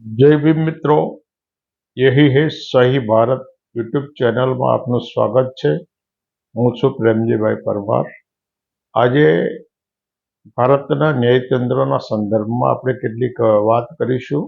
જય ભીમ મિત્રો. યહી હે સહી ભારત યુટ્યુબ ચેનલમાં આપનું સ્વાગત છે. હું છું પ્રેમજીભાઈ પરમાર. આજે ભારતના ન્યાયતંત્રના સંદર્ભમાં આપણે કેટલીક વાત કરીશું.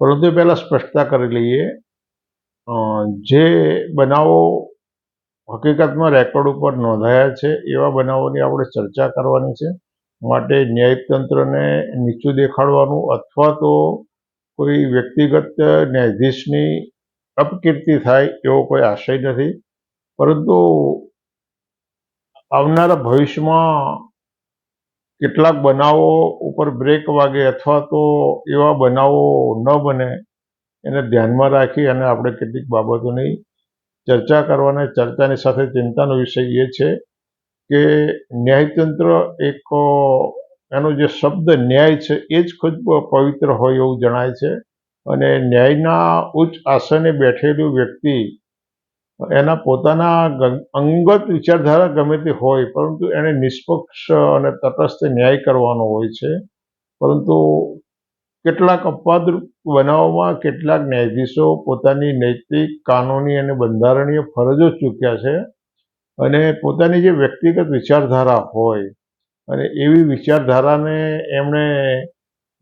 પરંતુ પહેલાં સ્પષ્ટતા કરી લઈએ. જે બનાવો હકીકતમાં રેકોર્ડ ઉપર નોંધાયા છે, એવા બનાવોની આપણે ચર્ચા કરવાની છે. માટે ન્યાયતંત્રને નીચું દેખાડવાનું અથવા તો કોઈ વ્યક્તિગત ન્યાયાધીશની અપકીર્તિ થાય એવો કોઈ આશય નથી. પરંતુ આવનારા ભવિષ્યમાં કેટલાક બનાવો ઉપર બ્રેક વાગે અથવા તો એવા બનાવો ન બને એને ધ્યાનમાં રાખી અને આપણે કેટલીક બાબતોની ચર્ચા કરવાના, ચર્ચાની સાથે ચિંતાનો વિષય એ છે કે ન્યાયતંત્ર એક એનો જે શબ્દ ન્યાય છે, એ જ ખૂબ પવિત્ર હોય એવું જણાય છે. અને ન્યાયના ઉચ્ચ આસને બેઠેલું વ્યક્તિ એના પોતાના અંગત વિચારધારા ગમે તે હોય, પરંતુ એને નિષ્પક્ષ અને તટસ્થ ન્યાય કરવાનો હોય છે. પરંતુ કેટલાક અપવાદરૂપ બનાવોમાં કેટલાક ન્યાયાધીશો પોતાની નૈતિક, કાનૂની અને બંધારણીય ફરજો ચૂક્યા છે. અને પોતાની જે વ્યક્તિગત વિચારધારા હોય અને એવી વિચારધારાને એમણે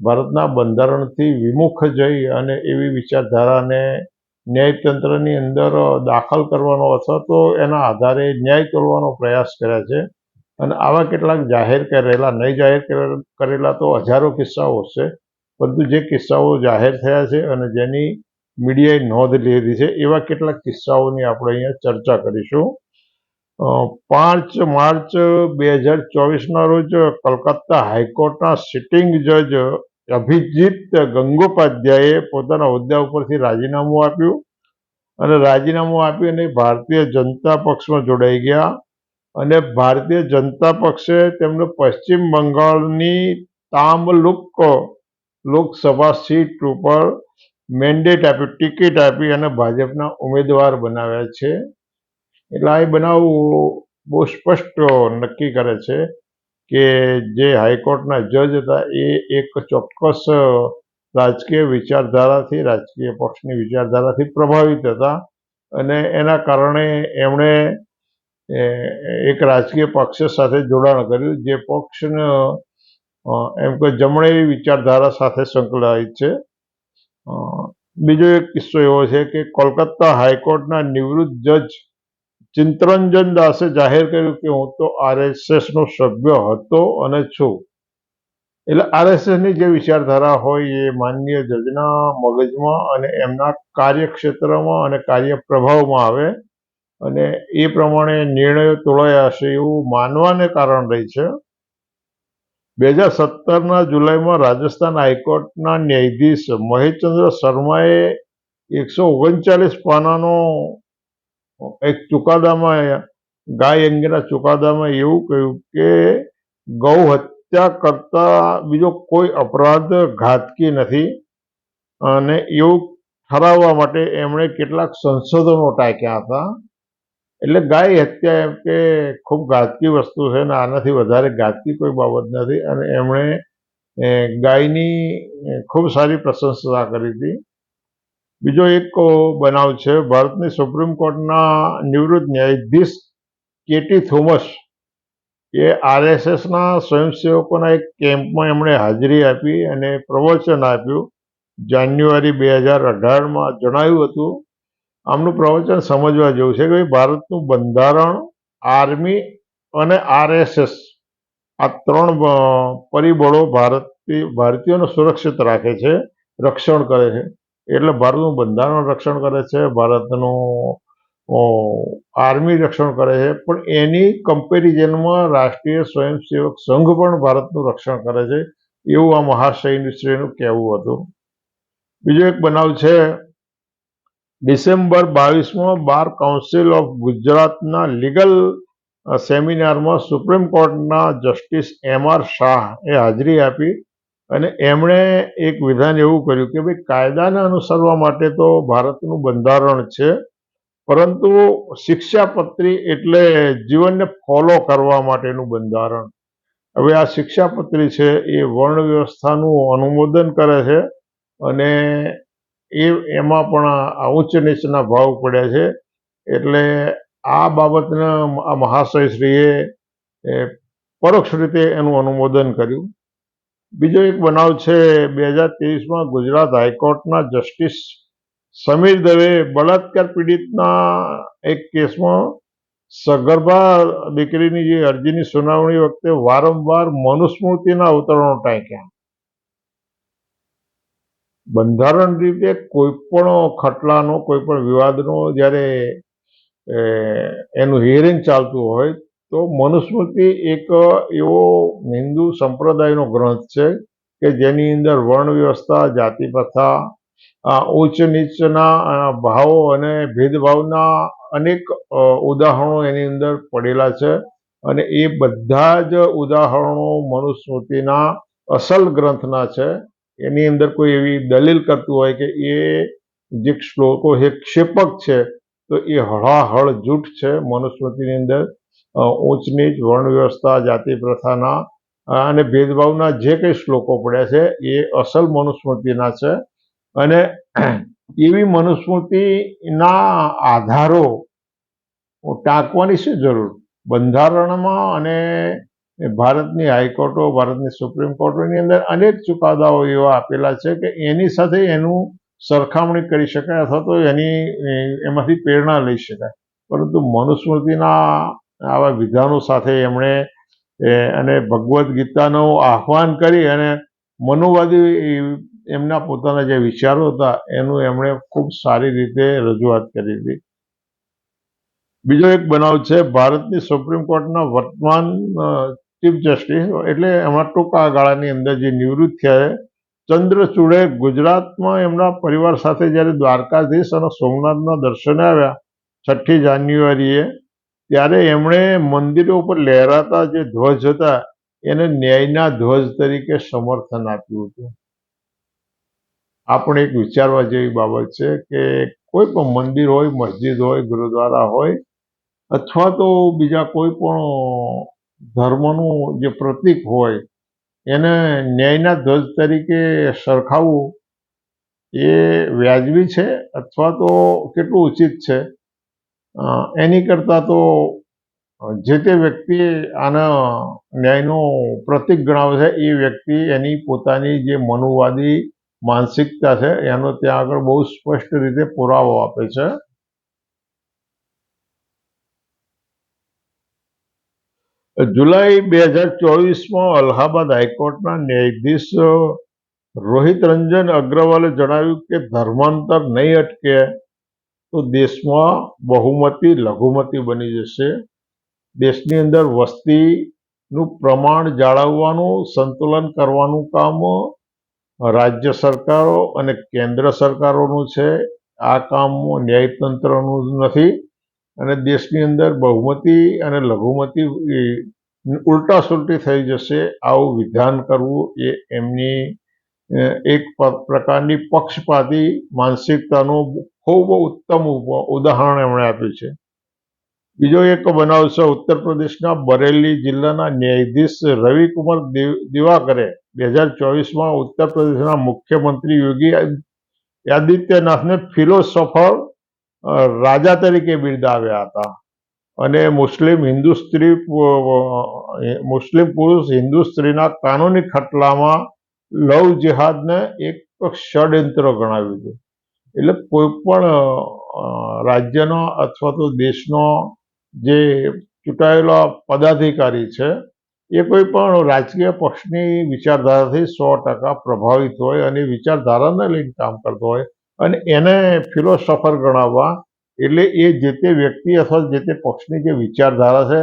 ભારતના બંધારણથી વિમુખ જઈ અને એવી વિચારધારાને ન્યાયતંત્રની અંદર દાખલ કરવાનો અથવા તો એના આધારે ન્યાય કરવાનો પ્રયાસ કર્યા છે. અને આવા કેટલાક જાહેર કરેલા, નહીં જાહેર કરે- કરેલા તો હજારો કિસ્સાઓ છે. પરંતુ જે કિસ્સાઓ જાહેર થયા છે અને જેની મીડિયાએ નોંધ લીધી છે, એવા કેટલાક કિસ્સાઓની આપણે અહીંયા ચર્ચા કરીશું. પાંચ માર્ચ બે હજાર ચોવીસના રોજ કલકત્તા હાઈકોર્ટના સિટિંગ જજ અભિજીત ગંગોપાધ્યાયે પોતાના હોદ્દા ઉપરથી રાજીનામું આપ્યું. અને રાજીનામું આપ્યું અને ભારતીય જનતા પક્ષમાં જોડાઈ ગયા. અને ભારતીય જનતા પક્ષે તેમને પશ્ચિમ બંગાળની તામલુક લોકસભા સીટ ઉપર મેન્ડેટ આપ્યું, ટિકિટ આપી અને ભાજપના ઉમેદવાર બનાવ્યા છે. એટલે આ બનાવ બહુ સ્પષ્ટ નક્કી કરે છે કે જે હાઈકોર્ટના જજ હતા એ એક ચોક્કસ રાજકીય વિચારધારાથી, રાજકીય પક્ષની વિચારધારાથી પ્રભાવિત હતા અને એના કારણે એમણે એક રાજકીય પક્ષ સાથે જોડાણ કર્યું જે પક્ષને એમ કે જમણે વિચારધારા સાથે સંકળાય છે. બીજો એક કિસ્સો એવો છે કે કોલકાતા હાઈકોર્ટના નિવૃત્ત જજ ચિંતરંજન દાસે જાહેર કર્યું કે હું તો આરએસએસ નો સભ્ય હતો અને છું. એટલે આરએસએસની જે વિચારધારા હોય એ માનનીય જજના મગજમાં અને એમના કાર્યક્ષેત્રમાં અને કાર્ય પ્રભાવમાં આવે અને એ પ્રમાણે નિર્ણયો તોળાયા હશે એવું માનવાને કારણ રહી છે. બે હજાર સત્તરના જુલાઈમાં રાજસ્થાન હાઈકોર્ટના ન્યાયાધીશ મહેશચંદ્ર શર્માએ એકસો ઓગણચાલીસ પાનાનો એક ચુકાદામાં ગાય અંગેના ચુકાદામાં એવું કહ્યું કે ગૌ હત્યા કરતા બીજો કોઈ અપરાધ ઘાતકી નથી અને એવું ઠરાવવા માટે એમણે કેટલાક સંશોધનો ટાંક્યા હતા. એટલે ગાય હત્યા એમ કે ખૂબ ઘાતકી વસ્તુ છે અને આનાથી વધારે ઘાતકી કોઈ બાબત નથી. અને એમણે ગાયની ખૂબ સારી પ્રશંસા કરી હતી. બીજો એક બનાવ છે. ભારતની સુપ્રીમ કોર્ટના નિવૃત્ત ન્યાયાધીશ કેટી થોમસ એ આરએસએસના સ્વયંસેવકોના એક કેમ્પમાં એમણે હાજરી આપી અને પ્રવચન આપ્યું. જાન્યુઆરી બે હજાર અઢારમાં જણાવ્યું હતું. આમનું પ્રવચન સમજવા જેવું છે કે ભાઈ, ભારતનું બંધારણ, આર્મી અને આરએસએસ આ ત્રણ પરિબળો ભારતી ભારતીયોને સુરક્ષિત રાખે છે, રક્ષણ કરે છે. એટલે ભારતનું બંધારણ રક્ષણ કરે છે, ભારતનું આર્મી રક્ષણ કરે છે, પણ એની કમ્પેરિઝનમાં રાષ્ટ્રીય સ્વયંસેવક સંઘ પણ ભારતનું રક્ષણ કરે છે, એવું આ મહાશયશ્રીનું કહેવું હતું. બીજો એક બનાવ છે, ડિસેમ્બર બાવીસમાં બાર કાઉન્સિલ ઓફ ગુજરાતના લીગલ સેમિનારમાં સુપ્રીમ કોર્ટના જસ્ટિસ એમ આર શાહ એ હાજરી આપી. અને એમણે એક વિધાન એવું કર્યું કે ભાઈ કાયદાને અનુસરવા માટે તો ભારતનું બંધારણ છે, પરંતુ શિક્ષાપત્રી એટલે જીવનને ફોલો કરવા માટેનું બંધારણ. હવે આ શિક્ષાપત્રી છે એ વર્ણ વ્યવસ્થાનું અનુમોદન કરે છે અને એ એમાં પણ આ ઉચ્ચ નીચના ભાવ પડ્યા છે. એટલે આ બાબતને આ મહાશયશ્રીએ પરોક્ષ રીતે એનું અનુમોદન કર્યું. બીજો એક બનાવ છે, બે હજાર ત્રેવીસમાં ગુજરાત હાઈકોર્ટના જસ્ટિસ સમીર દવે બળાત્કાર પીડિતના એક કેસમાં સગર્ભા દીકરીની જે અરજીની સુનાવણી વખતે વારંવાર મનુસ્મૃતિના અવતરણો ટાંક્યા. બંધારણ રીતે કોઈ પણ ખટલાનો, કોઈ પણ વિવાદનો જ્યારે એનું હિયરિંગ ચાલતું હોય તો મનુસ્મૃતિ એક એવો હિન્દુ સંપ્રદાયનો ગ્રંથ છે કે જેની અંદર વર્ણ વ્યવસ્થા જાતિ પ્રથા ઉચ્ચ નીચના ભાવો અને ભેદભાવના અનેક ઉદાહરણો એની અંદર પડેલા છે. અને એ બધા જ ઉદાહરણો મનુસ્મૃતિના અસલ ગ્રંથના છે. એની અંદર કોઈ એવી દલીલ કરતું હોય કે એ જે શ્લોકો હે ક્ષેપક છે, તો એ હળાહળ જૂઠ છે મનુસ્મૃતિની અંદર. ઊંચ નીચ વર્ણ વ્યવસ્થા જાતિ પ્રથાના અને ભેદભાવના જે કંઈ શ્લોકો પડ્યા છે, એ અસલ મનુસ્મૃતિના છે. અને એવી મનુસ્મૃતિના આધારો ટાંકવાની શું જરૂર? બંધારણમાં અને ભારતની હાઈકોર્ટો, ભારતની સુપ્રીમ કોર્ટોની અંદર અનેક ચુકાદાઓ એવા આપેલા છે કે એની સાથે એનું સરખામણી કરી શકાય અથવા તો એની, એમાંથી પ્રેરણા લઈ શકાય. પરંતુ મનુસ્મૃતિના આવા વિધાનો સાથે એમણે અને ભગવદ્ ગીતાનું આહ્વાન કરી અને મનોવાદી એમના પોતાના જે વિચારો હતા, એનું એમણે ખૂબ સારી રીતે રજૂઆત કરી હતી. બીજો એક બનાવ છે, ભારતની સુપ્રીમ કોર્ટના વર્તમાન ચીફ જસ્ટિસ, એટલે એમાં ટૂંકા ગાળાની અંદર જે નિવૃત્ત થયા ચંદ્રચૂડે ગુજરાતમાં એમના પરિવાર સાથે જ્યારે દ્વારકાધીશ અને સોમનાથના દર્શને આવ્યા, છઠ્ઠી જાન્યુઆરીએ ત્યારે એમણે મંદિરો ઉપર લહેરાતા જે ધ્વજ હતા, એને ન્યાયના ધ્વજ તરીકે સમર્થન આપ્યું હતું. આ પણ એક વિચારવા જેવી બાબત છે કે કોઈ પણ મંદિર હોય, મસ્જિદ હોય, ગુરુદ્વારા હોય, અથવા તો બીજા કોઈ પણ ધર્મનું જે પ્રતીક હોય, એને ન્યાયના ધ્વજ તરીકે સરખાવવું એ વ્યાજબી છે અથવા તો કેટલું ઉચિત છે? એની કરતાં તો જે તે વ્યક્તિ આના ન્યાયનો પ્રતિક ગણાવે છે, એ વ્યક્તિ એની પોતાની જે મનુવાદી માનસિકતા છે, એનો ત્યાં આગળ બહુ સ્પષ્ટ રીતે પુરાવો આપે છે. જુલાઈ બે હજાર ચોવીસમાં અલ્હાબાદ હાઈકોર્ટના ન્યાયાધીશ રોહિત રંજન અગ્રવાલે જણાવ્યું કે ધર્માંતર નહીં અટકે. તો દેશમાં બહુમતી, લઘુમતી બની જશે. દેશની અંદર વસ્તીનું પ્રમાણ જાળવવાનું, સંતુલન કરવાનું કામ રાજ્ય સરકારો અને કેન્દ્ર સરકારોનું છે. આ કામ ન્યાયતંત્રનું નથી. અને દેશની અંદર બહુમતી અને લઘુમતી ઉલટા સુલટી થઈ જશે. આવું વિધાન કરવું એ એમની એક પ્રકારની પક્ષપાતી માનસિકતાનું ખૂબ ઉત્તમ ઉદાહરણ એમણે આપ્યું છે. બીજો એક બનાવ છે ઉત્તર પ્રદેશના બરેલી જિલ્લાના ન્યાયાધીશ રવિકુમાર દિવાકરે બે હજાર ચોવીસમાં ઉત્તર પ્રદેશના મુખ્યમંત્રી યોગી આદિત્યનાથને ફિલોસોફર રાજા તરીકે બિરદાવ્યા હતા. અને મુસ્લિમ હિન્દુ સ્ત્રી મુસ્લિમ પુરુષ હિન્દુ સ્ત્રીના કાનૂની ખટલામાં લવ જિહાદને એક ષડયંત્ર ગણાવ્યું હતું. એટલે કોઈ પણ રાજ્યનો અથવા તો દેશનો જે ચૂંટાયેલો પદાધિકારી છે, એ કોઈ પણ રાજકીય પક્ષની વિચારધારાથી સો ટકા પ્રભાવિત હોય અને વિચારધારાને લઈને કામ કરતો હોય અને એને ફિલોસોફર ગણાવવા, એટલે એ જે તે વ્યક્તિ અથવા જે તે પક્ષની જે વિચારધારા છે,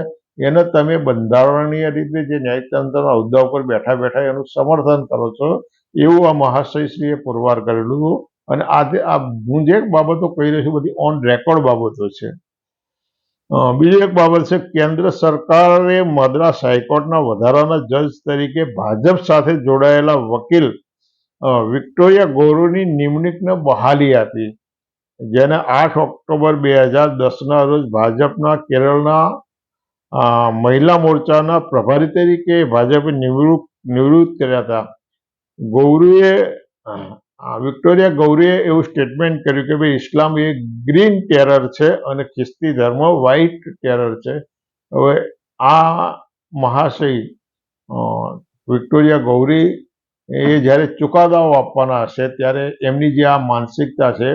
એને તમે બંધારણીય રીતે જે ન્યાયતંત્રના હોદ્દા ઉપર બેઠા બેઠા એનું સમર્થન કરો છો, એવું આ મહાશયશ્રીએ પુરવાર કરેલું હતું. અને આજે આ હું જે બાબતો કહી રહ્યો છું, બધી ઓન રેકોર્ડ બાબતો છે. બીજી એક બાબત છે, કેન્દ્ર સરકારે મદ્રાસ હાઈકોર્ટના વધારાના જજ તરીકે ભાજપ સાથે જોડાયેલા વકીલ વિક્ટોરિયા ગોરુની નિમણૂકને બહાલી આપી. જેને આઠ ઓક્ટોબર બે હજાર દસના રોજ ભાજપના કેરળના મહિલા મોરચાના પ્રભારી તરીકે ભાજપે નિવૃત્ત નિવૃત્ત કર્યા હતા. ગૌરુએ વિક્ટોરિયા ગૌરીએ એવું સ્ટેટમેન્ટ કર્યું કે ભાઈ ઇસ્લામ એ ગ્રીન ટેરર છે અને ખ્રિસ્તી ધર્મ વ્હાઇટ ટેરર છે. હવે આ મહાશય વિક્ટોરિયા ગૌરી એ જ્યારે ચુકાદાઓ આપવાના હશે ત્યારે એમની જે આ માનસિકતા છે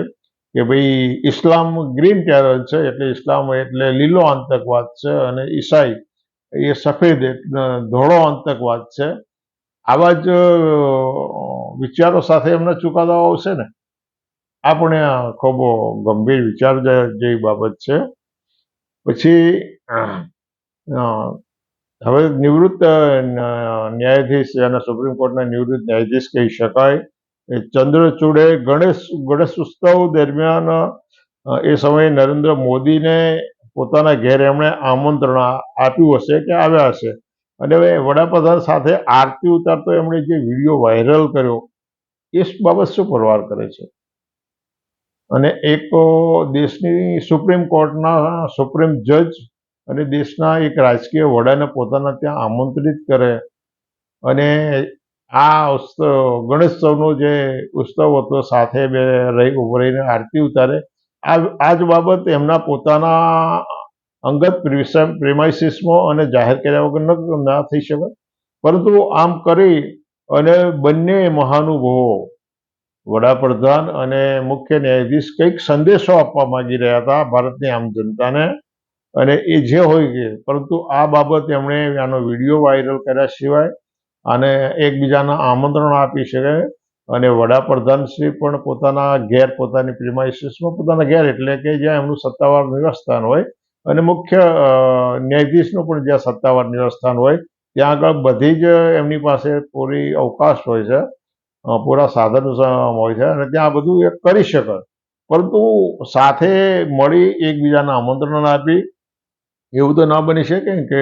કે ભાઈ ઇસ્લામ ગ્રીન ટેરર છે એટલે ઇસ્લામ એટલે લીલો આતંકવાદ છે અને ઈસાઈ એ સફેદ ધોળો આતંકવાદ છે. આવા જ વિચારો સાથે એમના ચુકાદાઓ આવશે ને? આ પણ ખૂબ ગંભીર વિચાર જેવી બાબત છે. પછી હવે નિવૃત્ત ન્યાયાધીશ અને સુપ્રીમ કોર્ટના નિવૃત્ત ન્યાયાધીશ કહી શકાય એ ચંદ્રચૂડે ગણેશ ગણેશ ઉત્સવ દરમિયાન એ સમયે નરેન્દ્ર મોદીને પોતાના ઘેર એમણે આમંત્રણ આપ્યું હશે કે આવ્યા હશે? અને હવે વડાપ્રધાન સાથે આરતી ઉતારતો એમણે જે વીડિયો વાયરલ કર્યો, એ બાબત શું પરવાર કરે છે? અને એક દેશની સુપ્રીમ કોર્ટના સુપ્રીમ જજ અને દેશના એક રાજકીય વડાને પોતાના ત્યાં આમંત્રિત કરે અને આ ગણેશોત્સવનો જે ઉત્સવ હતો, સાથે બે રહી ઊભો રહીને આરતી ઉતારે. આ આ જ બાબત એમના પોતાના અંગત પ્રેમાઇસીસમાં અને જાહેર કર્યા વગર ન થઈ શકે પરંતુ આમ કરી અને બંને મહાનુભવો, વડાપ્રધાન અને મુખ્ય ન્યાયાધીશ કંઈક સંદેશો આપવા માંગી રહ્યા હતા ભારતની આમ જનતાને. અને એ જે હોય કે, પરંતુ આ બાબત એમણે આનો વીડિયો વાયરલ કર્યા સિવાય અને એકબીજાના આમંત્રણ આપી શકે અને વડાપ્રધાન શ્રી પણ પોતાના ઘેર પોતાની પ્રિમાઇસીસમાં પોતાના ઘેર એટલે કે જ્યાં એમનું સત્તાવાર નિવાસસ્થાન હોય અને મુખ્ય ન્યાયાધીશનું પણ જ્યાં સત્તાવાર નિવાસસ્થાન હોય, ત્યાં આગળ બધી જ એમની પાસે પૂરી અવકાશ હોય છે પૂરા સાધનો હોય છે અને ત્યાં બધું એ કરી શકે. પરંતુ સાથે મળી એકબીજાને આમંત્રણ આપી, એવું તો ના બની શકે કે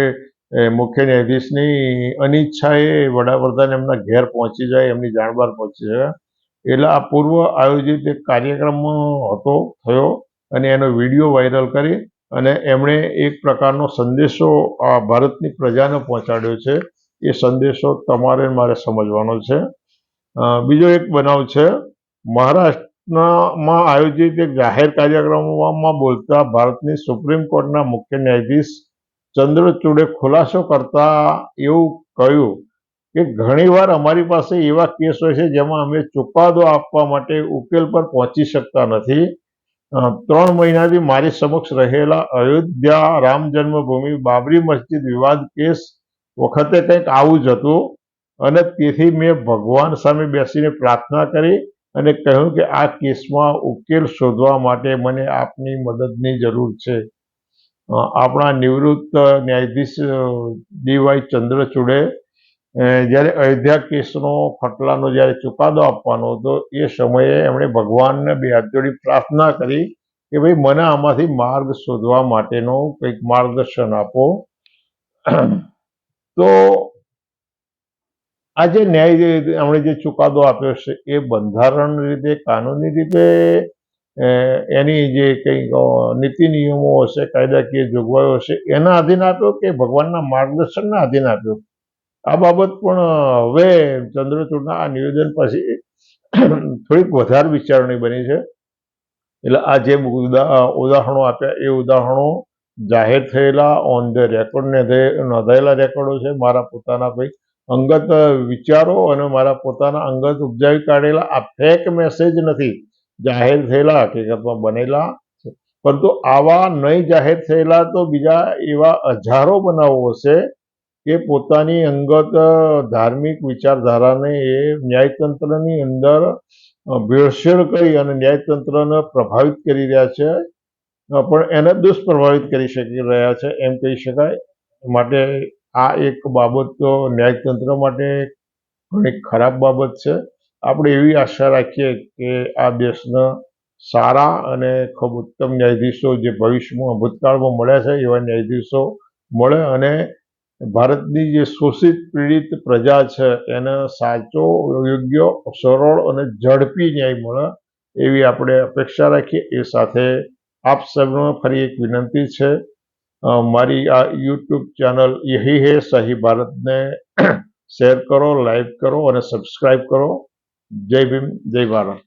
મુખ્ય ન્યાયાધીશની અનિચ્છાએ વડાપ્રધાન એમના ઘેર પહોંચી જાય, એમની જાણ બહાર પહોંચી જાય. એટલે આ પૂર્વ આયોજિત એક કાર્યક્રમ હતો, થયો અને એનો વીડિયો વાયરલ કરી અને એમણે એક પ્રકારનો સંદેશો આ ભારતની પ્રજાને પહોંચાડ્યો છે. એ સંદેશો તમારે મારે સમજવાનો છે. બીજો એક બનાવ છે. મહારાષ્ટ્રમાં આયોજિત એક જાહેર કાર્યક્રમમાં બોલતા ભારતની સુપ્રીમ કોર્ટના મુખ્ય ન્યાયાધીશ ચંદ્રચૂડે ખુલાસો કરતા એવું કહ્યું કે ઘણીવાર અમારી પાસે એવા કેસ હોય છે જેમાં અમે ચુકાદો આપવા માટે ઉકેલ પર પહોંચી શકતા નથી. ત્રણ મહિનાથી મારી સમક્ષ રહેલા અયોધ્યા રામ જન્મભૂમિ બાબરી મસ્જિદ વિવાદ કેસ વખતે કંઈક આવું જ હતું અને તેથી મેં ભગવાન સામે બેસીને પ્રાર્થના કરી અને કહ્યું કે આ કેસમાં ઉકેલ શોધવા માટે મને આપની મદદની જરૂર છે. આપણા નિવૃત્ત ન્યાયાધીશ ડીવાય ચંદ્રચૂડે જ્યારે અયોધ્યા કેસનો ખટલાનો જ્યારે ચુકાદો આપવાનો હતો, એ સમયે એમણે ભગવાનને બે હાથ જોડી પ્રાર્થના કરી કે ભાઈ, મને આમાંથી માર્ગ શોધવા માટેનો કંઈક માર્ગદર્શન આપો. તો આ જે ન્યાય એમણે જે ચુકાદો આપ્યો છે, એ બંધારણ રીતે, કાનૂની રીતે એની જે કંઈક નીતિ નિયમો હશે, કાયદાકીય જોગવાઈઓ હશે, એના આધીન આપ્યો કે ભગવાનના માર્ગદર્શનના આધીન આપ્યો? આ બાબત પણ હવે ચંદ્રચૂડના આ નિવેદન પછી થોડીક વધારે વિચારણી બની છે. એટલે આ જે ઉદા- ઉદાહરણો આપ્યા, એ ઉદાહરણો જાહેર થયેલા ઓન ધ રેકોર્ડ નોંધાયેલા રેકોર્ડો છે. મારા પોતાના કંઈક અંગત વિચારો અને મારા પોતાના અંગત ઉપજાવી કાઢેલા. આ ફેક મેસેજ નથી. જાહેર થયેલા, હકીકતમાં બનેલા. પરંતુ આવા નહીં જાહેર થયેલા તો બીજા એવા હજારો બનાવો હશે કે પોતાની અંગત ધાર્મિક વિચારધારાને એ ન્યાયતંત્રની અંદર ભેળસેળ કરી અને ન્યાયતંત્રને પ્રભાવિત કરી રહ્યા છે. પણ એને દુષ્પ્રભાવિત કરી શકી રહ્યા છે, એમ કહી શકાય. માટે આ એક બાબત તો ન્યાયતંત્ર માટે ઘણી ખરાબ બાબત છે. આપણે એવી આશા રાખીએ કે આ દેશના સારા અને ખૂબ ઉત્તમ ન્યાયાધીશો જે ભવિષ્યમાં ભૂતકાળમાં મળ્યા છે, એવા ન્યાયાધીશો મળે અને ભારતની જે શોષિત પીડિત પ્રજા છે, એને સાચો, યોગ્ય, સરળ અને ઝડપી ન્યાય મળે એવી આપણે અપેક્ષા રાખીએ. એ સાથે આપ સૌને ફરી એક વિનંતી છે. મારી આ યુટ્યુબ ચેનલ યહી હે. સહી ભારતને શેર કરો, લાઈક કરો અને સબસ્ક્રાઈબ કરો. જય ભીમ, જય ભારત.